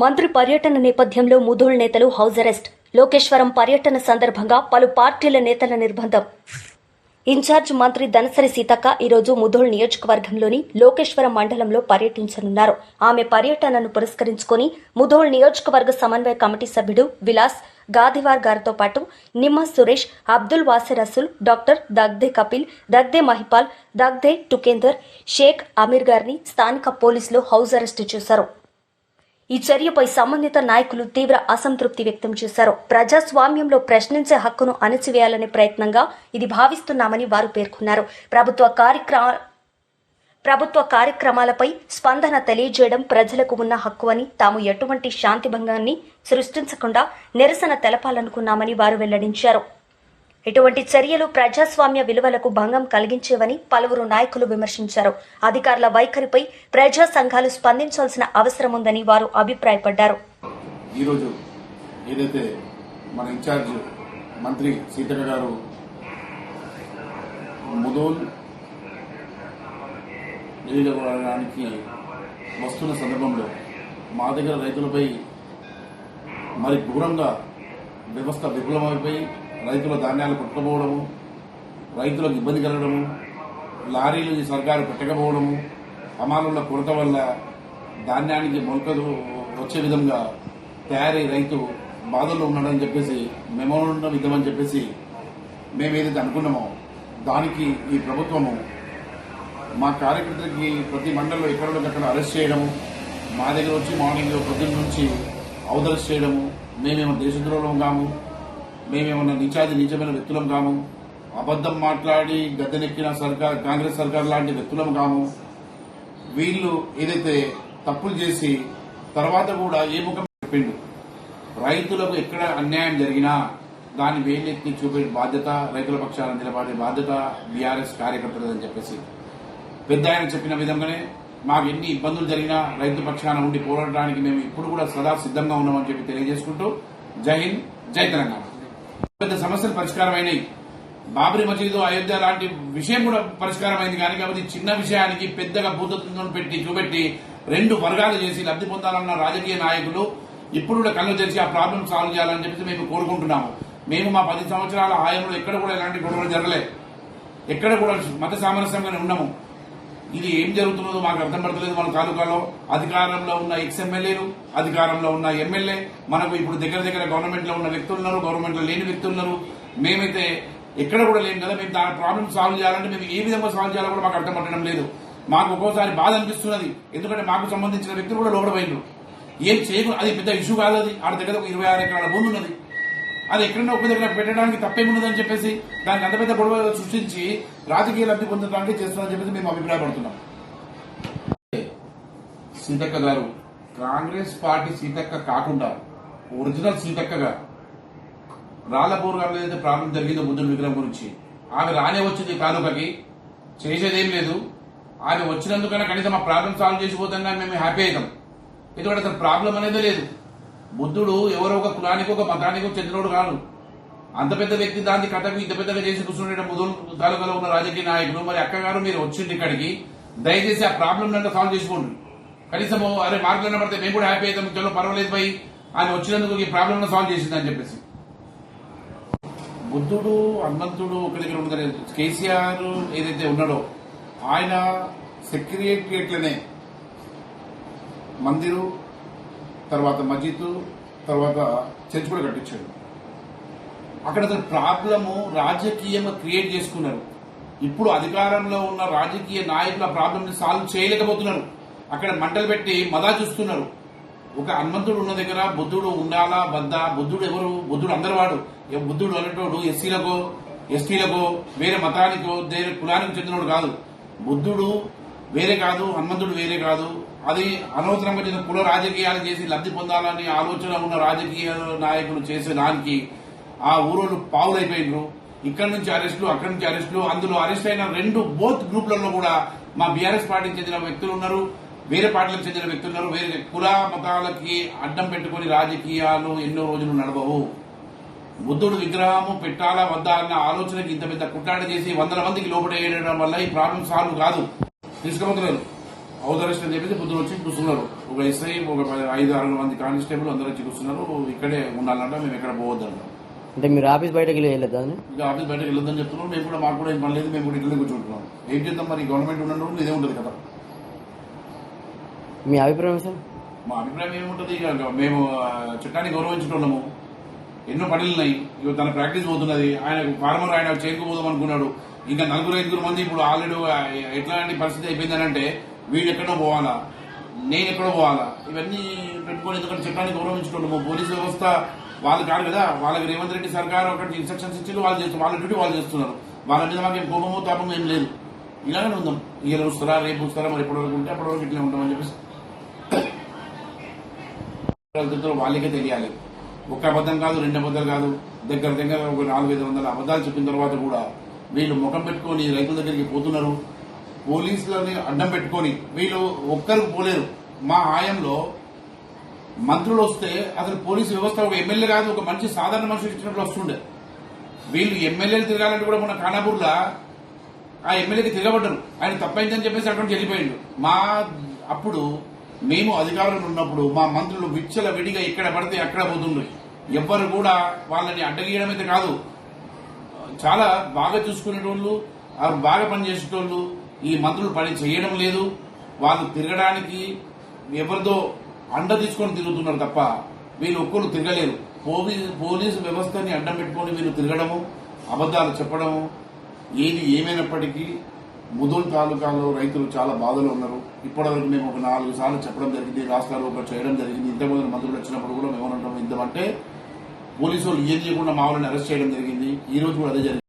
మంత్రి పర్యటన నేపథ్యంలో ముధోల్ నేతలు హౌస్ అరెస్ట్. లోకేశ్వరం పర్యటన సందర్భంగా పలు పార్టీల నేతల నిర్బంధం. ఇన్ఛార్జ్ మంత్రి దనసరి సీతక్క ఈరోజు ముధోల్ నియోజకవర్గంలోని లోకేశ్వరం మండలంలో పర్యటించనున్నారు. ఆమె పర్యటనను పురస్కరించుకుని ముధోల్ నియోజకవర్గ సమన్వయ కమిటీ సభ్యుడు విలాస్ గాదివార్ గారితో పాటు నిమ్మ సురేష్ అబ్దుల్ వాసిర్ రసూల్ డాక్టర్ దగ్దే కపిల్ దగ్దే మహిపాల్ దగ్దే టుకేందర్ షేక్ అమీర్ గారిని స్థానిక పోలీసులు హౌస్ అరెస్టు చేశారు. ఈ చర్యపై సంబంధిత నాయకులు తీవ్ర అసంతృప్తి వ్యక్తం చేశారు. ప్రజాస్వామ్యంలో ప్రశ్నించే హక్కును అణచివేయాలనే ప్రయత్నంగా ఇది భావిస్తున్నామని వారు పేర్కొన్నారు. ప్రభుత్వ కార్యక్రమ ప్రభుత్వ కార్యక్రమాలపై స్పందన తెలియజేయడం ప్రజలకు ఉన్న హక్కు అని తాము ఎటువంటి శాంతిభంగాన్ని సృష్టించకుండా నిరసన తెలపాలనుకున్నామని వారు వెల్లడించారు. ఇటువంటి చర్యలు ప్రజాస్వామ్య విలువలకు భంగం కలిగించేవని పలువురు నాయకులు విమర్శించారు. అధికారుల వైఖరిపై ప్రజా సంఘాలు స్పందించాల్సిన అవసరం ఉందని వారు అభిప్రాయపడ్డారు. ఈరోజు ఏదైతే మన ఇన్ఛార్జ్ మంత్రి సీతక్క గారు ముదోల్ నియోజకవర్గానికి వస్తున్న సందర్భంలో మా దగ్గర రైతులపై మరి దూరంగా వ్యవస్థ విఫలమైపోయి రైతుల ధాన్యాలు కొట్టుకుపోవడము రైతులకు ఇబ్బంది కలగడము లారీలు ఈ సర్కారు పెట్టకపోవడము అమానుల కొరత వల్ల ధాన్యానికి మొలకలు వచ్చే విధంగా తయారీ రైతు బాధల్లో ఉన్నాడని చెప్పేసి మెమోరండం ఇద్దామని చెప్పేసి మేము ఏదైతే అనుకున్నామో దానికి ఈ ప్రభుత్వము మా కార్యకర్తలకి ప్రతి మండలంలో ఎక్కడో అక్కడ అరెస్ట్ చేయడము మా దగ్గర వచ్చి మార్నింగ్ పొద్దున్న నుంచి అవదరెస్ట్ చేయడము మేమేమో దేశద్రోహం కాము మేమేమన్నా నిజాది నిజమైన వ్యక్తులం కాము. అబద్ధం మాట్లాడి గద్దెనెక్కిన సర్కార్ కాంగ్రెస్ సర్కార్ లాంటి వ్యక్తులం కాము. వీళ్ళు ఏదైతే తప్పులు చేసి తర్వాత కూడా ఏ ముఖం చెప్పిండు రైతులకు ఎక్కడ అన్యాయం జరిగినా దాన్ని వేలెత్తి చూపే బాధ్యత రైతుల పక్షాన నిలబడే బాధ్యత బీఆర్ఎస్ కార్యకర్తలని చెప్పేసి. పెద్ద ఆయన చెప్పిన విధంగానే మాకు ఎన్ని ఇబ్బందులు జరిగినా రైతు పక్షాన ఉండి పోరాడడానికి మేము ఇప్పుడు కూడా సదా సిద్ధంగా ఉన్నామని చెప్పి తెలియజేసుకుంటూ జై హింద్ జై తెలంగాణ. పెద్ద సమస్యలు పరిష్కారమైనాయి. బాబరీ మసీదు అయోధ్య లాంటి విషయం కూడా పరిష్కారమైంది కానీ కాబట్టి చిన్న విషయానికి పెద్దగా భూతత్వం పెట్టి చూపెట్టి రెండు వర్గాలు చేసి లబ్ధి పొందాలన్న రాజకీయ నాయకులు ఇప్పుడు కూడా కళ్ళు తెరిచి ఆ ప్రాబ్లం సాల్వ్ చేయాలని చెప్పేసి మేము కోరుకుంటున్నాము. మేము మా పది సంవత్సరాల హాయంలో ఎక్కడ కూడా ఎలాంటి గొడవలు జరగలేదు ఎక్కడ కూడా మత సామరస్యంగానే ఉన్నాము. ఇది ఏం జరుగుతున్నదో మాకు అర్థం పడతలేదు. మన తాలూకాలో అధికారంలో ఉన్న ఎక్స్ ఎమ్మెల్యేలు అధికారంలో ఉన్న ఎమ్మెల్యే మనకు ఇప్పుడు దగ్గర దగ్గర గవర్నమెంట్లో ఉన్న వ్యక్తులు ఉన్నారు గవర్నమెంట్లో లేని వ్యక్తులు ఉన్నారు మేమైతే ఎక్కడ కూడా లేము కదా మేము దాని ప్రాబ్లం సాల్వ్ చేయాలంటే మేము ఏ విధంగా సాల్వ్ చేయాలో కూడా మాకు అర్థం పట్టడం లేదు. మాకు ఒక్కోసారి బాధ అనిపిస్తున్నది. ఎందుకంటే మాకు సంబంధించిన వ్యక్తులు కూడా లోపడిపోయినారు ఏం చేయకుండా అది పెద్ద ఇష్యూ కాదు అది. ఆడ దగ్గర ఒక ఇరవై ఆరు ఎకరాల భూమి ఉన్నది. అది ఎక్కడన్నా ఒక దగ్గర పెట్టడానికి తప్పేమున్నదని చెప్పేసి దానికి అంత పెద్ద గొడవ సృష్టించి రాజకీయ లబ్ధి పొందడానికి చేస్తున్నారని చెప్పేసి మేము అభిప్రాయపడుతున్నాం. సీతక్క గారు కాంగ్రెస్ పార్టీ సీతక్క కాకుండా ఒరిజినల్ సీతక్కగా రాళ్ళపూర్ గారు ఏదైతే ప్రాబ్లం జరిగిందో బుద్ధుడి విగ్రహం గురించి ఆమె రానే వచ్చింది తాలూకాకి చేసేదేం లేదు. ఆమె వచ్చినందుకన్నా కనీసం మా ప్రాబ్లం సాల్వ్ చేసిపోతాం కానీ మేము హ్యాపీ అవుతాం. ఎందుకంటే అసలు ప్రాబ్లం అనేది లేదు. బుద్ధుడు ఎవరో ఒక కులానికి ఒక మతానికి చెందినోడు కాదు అంత పెద్ద వ్యక్తి దాన్ని కథకు ఇంత పెద్దగా చేసి కూర్చుండే ముదులు తాలూకాలో ఉన్న రాజకీయ నాయకులు మరి అక్కగారు మీరు వచ్చింది ఇక్కడికి. దయచేసి ఆ ప్రాబ్లం నన్ను సాల్వ్ చేసుకోండి. కనీసం అరే మార్కులు పడితే మేము కూడా హ్యాపీ అవుతాం చలో పర్వాలేదు పోయి ఆయన వచ్చినందుకు ఈ ప్రాబ్లం సాల్వ్ చేసిందని చెప్పేసి. బుద్ధుడు హనుమంతుడు ఒక దగ్గర ఉండదు కేసీఆర్ ఏదైతే ఉన్నాడో ఆయన సెక్రటరియట్లనే మందిరు తర్వాత మజీద్ తర్వాత చర్చ్ కూడా కట్టించాడు. అక్కడ అతను ప్రాబ్లము రాజకీయంగా క్రియేట్ చేసుకున్నారు. ఇప్పుడు అధికారంలో ఉన్న రాజకీయ నాయకులు ఆ సాల్వ్ చేయలేకపోతున్నారు. అక్కడ మంటలు పెట్టి మదా చూస్తున్నారు. ఒక హనుమంతుడు ఉన్న దగ్గర బుద్ధుడు ఉండాలా బద్దా? బుద్ధుడు ఎవరు? బుద్ధుడు అందరు వాడు బుద్ధుడు అనేటోడు ఎస్సీలకో ఎస్టీలకో వేరే మతానికో వేరే కులానికి చెందినోడు కాదు. బుద్ధుడు వేరే కాదు హనుమంతుడు వేరే కాదు. అది అనవసరంగా నేను కుల రాజకీయాలు చేసి లబ్ధి పొందాలని ఆలోచన ఉన్న రాజకీయ నాయకులు చేసే దానికి ఆ ఊరోళ్ళు పావులైపోయినరు. ఇక్కడ నుంచి అరెస్టులు అక్కడి నుంచి అరెస్టులు. అందులో అరెస్ట్ అయిన రెండు బోత్ గ్రూప్లలో కూడా మా బీఆర్ఎస్ పార్టీకి చెందిన వ్యక్తులు ఉన్నారు. వేరే పార్టీలకు చెందిన వ్యక్తులు ఉన్నారు. వేరే కుల మతాలకి అడ్డం పెట్టుకుని రాజకీయాలు ఎన్నో రోజులు నడవవు. బుద్ధుడు విగ్రహము పెట్టాలా వద్దా అన్న ఆలోచనకి ఇంత పెద్ద కుట్టాడ చేసి వందల మందికి లోపడేయడం వల్ల ఈ ప్రాబ్లం సాల్వ్ కాదు. తీసుకుపోతున్నారు అవతరిష్టం చెప్పేసి బుద్ధుడు వచ్చి కూర్చున్నారు. ఒక ఎస్ఐ ఒక ఐదు ఆరు మంది కానిస్టేబుల్ అందరూ చిక్కుస్తున్నారు ఇక్కడే ఉండాలంట మేము ఎక్కడ పోవద్దంటాం. అంటే మీరు ఆఫీస్ బయటకు వెళ్ళి వెళ్ళొద్దా అని ఇక ఆఫీస్ బయటకు వెళ్ళొద్దని చెప్తున్నాం మేము కూడా మాకు కూడా ఏం పని లేదు మేము కూడా ఇట్లనే కూర్చుంటున్నాం. ఏం చేద్దాం మరి? గవర్నమెంట్ ఉన్నప్పుడు ఇదే ఉంటుంది కదా. మీ అభిప్రాయం సార్? మా అభిప్రాయం ఏముంటుంది? ఇక మేము చట్టాన్ని గౌరవించుకుంటున్నాము ఎన్నో పనులు ఉన్నాయి ఇక తన ప్రాక్టీస్ పోతున్నది. ఆయన ఫార్మర్ ఆయన చేరుకుపోదాం అనుకున్నాడు. ఇంకా నలుగురు ఐదుగురు మంది ఇప్పుడు ఆల్రెడీ ఎట్లాంటి పరిస్థితి అయిపోయిందని అంటే వీడు ఎక్కడో పోవాలా? నేను ఎక్కడో పోవాలా? ఇవన్నీ పెట్టుకొని ఎందుకంటే చట్టాన్ని గౌరవించుకుంటాము పోలీస్ వ్యవస్థ వాళ్ళు కాదు కదా? వాళ్ళకి రేవంత్ రెడ్డి సర్కార్ ఒకటి ఇన్స్ట్రక్షన్స్ ఇచ్చి వాళ్ళు చేస్తున్నారు వాళ్ళ డ్యూటీ వాళ్ళు చేస్తున్నారు. వాళ్ళ మీద మాకేం కోపమో తాపం ఏం లేదు. ఇలాగనే ఉందాం. ఇలా వస్తారా రేపు వస్తారా మరి ఎప్పటి వరకు ఉంటే అప్పటి వరకు ఇట్లే ఉంటామని చెప్పేసి. వాళ్ళకే తెలియాలి. ఒక్క అబద్ధం కాదు రెండు అబద్ధాలు కాదు. దగ్గర దగ్గర ఒక నాలుగు ఐదు వందల అబద్ధాలు చెప్పిన తర్వాత కూడా వీళ్ళు ముఖం పెట్టుకొని రైతుల దగ్గరికి పోతున్నారు. పోలీసులని అడ్డం పెట్టుకొని వీళ్ళు ఒక్కరికి పోలేరు. మా ఆయంలో మంత్రులు వస్తే అసలు పోలీసు వ్యవస్థ ఒక ఎమ్మెల్యే కాదు ఒక మంచి సాధారణ మనుషులు ఇచ్చినట్లు వస్తుండే. వీళ్ళు ఎమ్మెల్యేలు తిరగాలంటే కూడా మన ఖానాపూర్లో ఆ ఎమ్మెల్యేకి తిరగబడ్డరు. ఆయన తప్పైందని చెప్పేసి అక్కడ వెళ్ళిపోయిండు. మా అప్పుడు మేము అధికారంలో ఉన్నప్పుడు మా మంత్రులు విచ్చల విడిగా ఇక్కడ పడితే అక్కడ పోతుండ్రు. ఎవ్వరు కూడా వాళ్ళని అడ్డగీయడం అయితే కాదు. చాలా బాగా చూసుకునేటోళ్ళు బాగా పనిచేసేటోళ్ళు ఈ మంత్రులు పని చేయడం లేదు. వాళ్ళు తిరగడానికి ఎవరిదో అండ తీసుకొని తిరుగుతున్నారు తప్ప వీళ్ళు ఒక్కరు తిరగలేరు. పోలీసు పోలీసు వ్యవస్థని అడ్డం పెట్టుకొని వీళ్ళు తిరగడము అబద్ధాలు చెప్పడము ఏది ఏమైనప్పటికీ ముదూల్ తాలూకాలో రైతులు చాలా బాధలో ఉన్నారు. ఇప్పటివరకు మేము ఒక నాలుగు సార్లు చెప్పడం జరిగింది రాష్ట్రాలు ఒక చేయడం జరిగింది. ఇంతకుముందు మంత్రులు వచ్చినప్పుడు కూడా మేము ఏమంటాం ఇంతమంటే పోలీసు వాళ్ళు ఏం చేయకుండా మా వాళ్ళని అరెస్ట్ చేయడం జరిగింది. ఈ రోజు కూడా అదే జరిగింది.